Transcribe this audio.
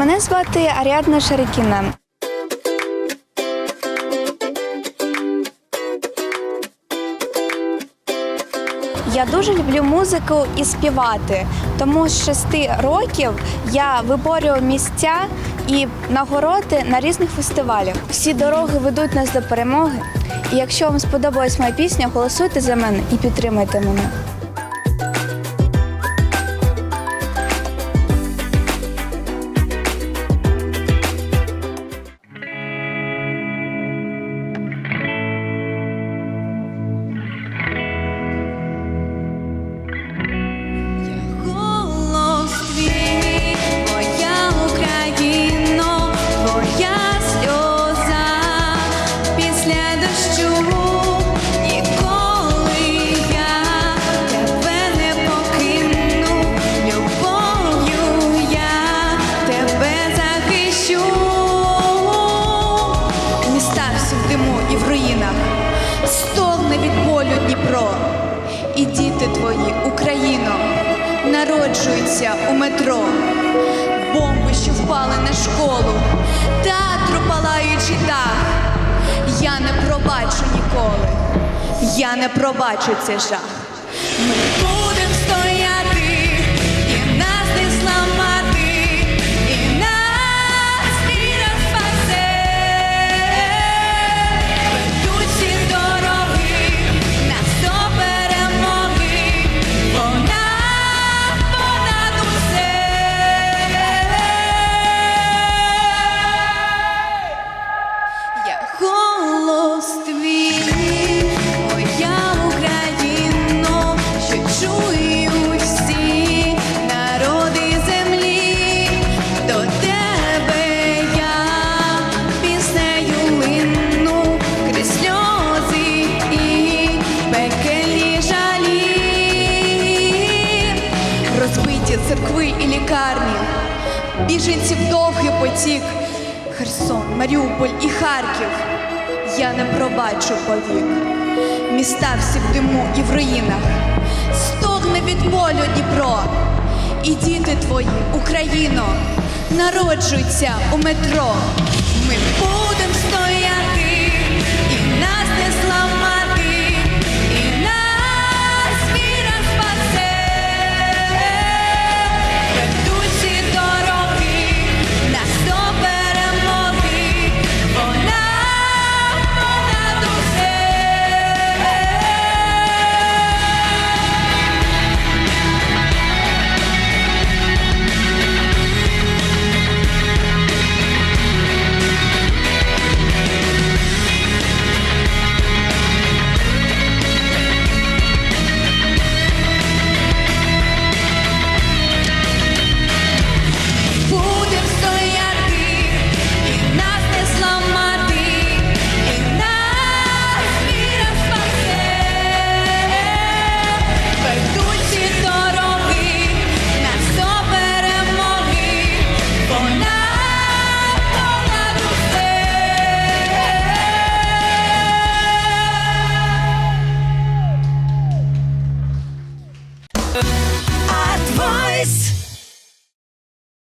Мене звати Аріадна Шарикіна. Я дуже люблю музику і співати. Тому з шести років я виборюю місця і нагороди на різних фестивалях. Всі дороги ведуть нас до перемоги. І якщо вам сподобалась моя пісня, голосуйте за мене і підтримайте мене. Стогне від болю Дніпро. І діти твої, Україно, народжуються у метро. Бомби, що впали на школу, театру палаючи дах. Я не пробачу ніколи, я не пробачу цей жах. Ми голос твій, моя Україно, що чують всі народи землі, до тебе я піснею лину крізь сльози і пекельні жалі, розбиті церкви і лікарні, біженців довгий потік. Херсон, Маріуполь і Харків. Я не пробачу повік. Міста всі в диму і в руїнах. Стогне від болю Дніпро. І діти твої, Україно, народжуються у метро.